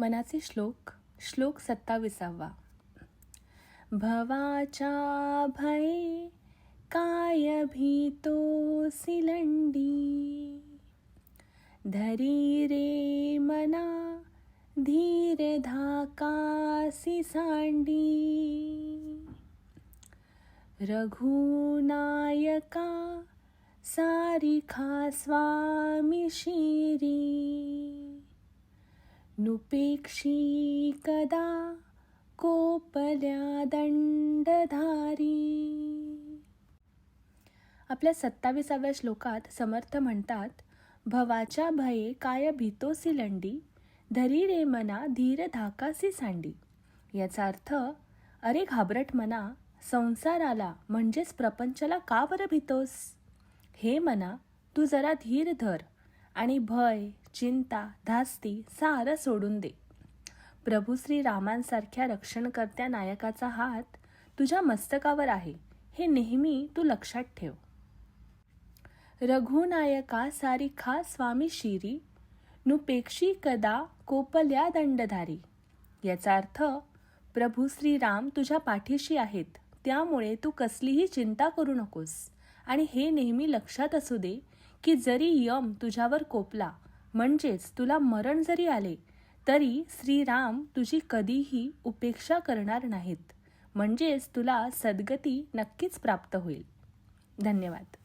मनाचे श्लोक श्लोक सत्ताविसावा. भवाच्या भये काय भीतो सिलंडी. धरी रे मना धीर धाकासी सांडी रघुनायका सारिखा स्वामी शिरी. उपेक्षी कदा कोपल्या दंडधारी आपल्या सत्ताविसाव्या श्लोकात समर्थ म्हणतात भवाच्या भये काय भीतोसी लंडी धरी रे मना धीर धाकासी सांडी. याचा अर्थ अरे घाबरट मना संसाराला म्हणजेच प्रपंचाला का बरं भीतोस? हे मना तू जरा धीर धर आणि भय चिंता धास्ती सारं सोडून दे. प्रभू श्री रामांसारख्या रक्षणकर्त्या नायकाचा हात तुझ्या मस्तकावर आहे. हे नेहमी तू लक्षात ठेव. रघुनायका सारी खा स्वामी शिरी नुपेक्षी कदा कोपल्या दंडधारी. याचा अर्थ प्रभू श्रीराम तुझ्या पाठीशी आहेत त्यामुळे तू कसलीही चिंता करू नकोस. आणि हे नेहमी लक्षात असू दे की जरी यम तुझ्यावर कोपला म्हणजेच तुला मरण जरी आले तरी श्रीराम तुझी कधीही उपेक्षा करणार नाहीत. म्हणजेच तुला सद्गती नक्कीच प्राप्त होईल. धन्यवाद.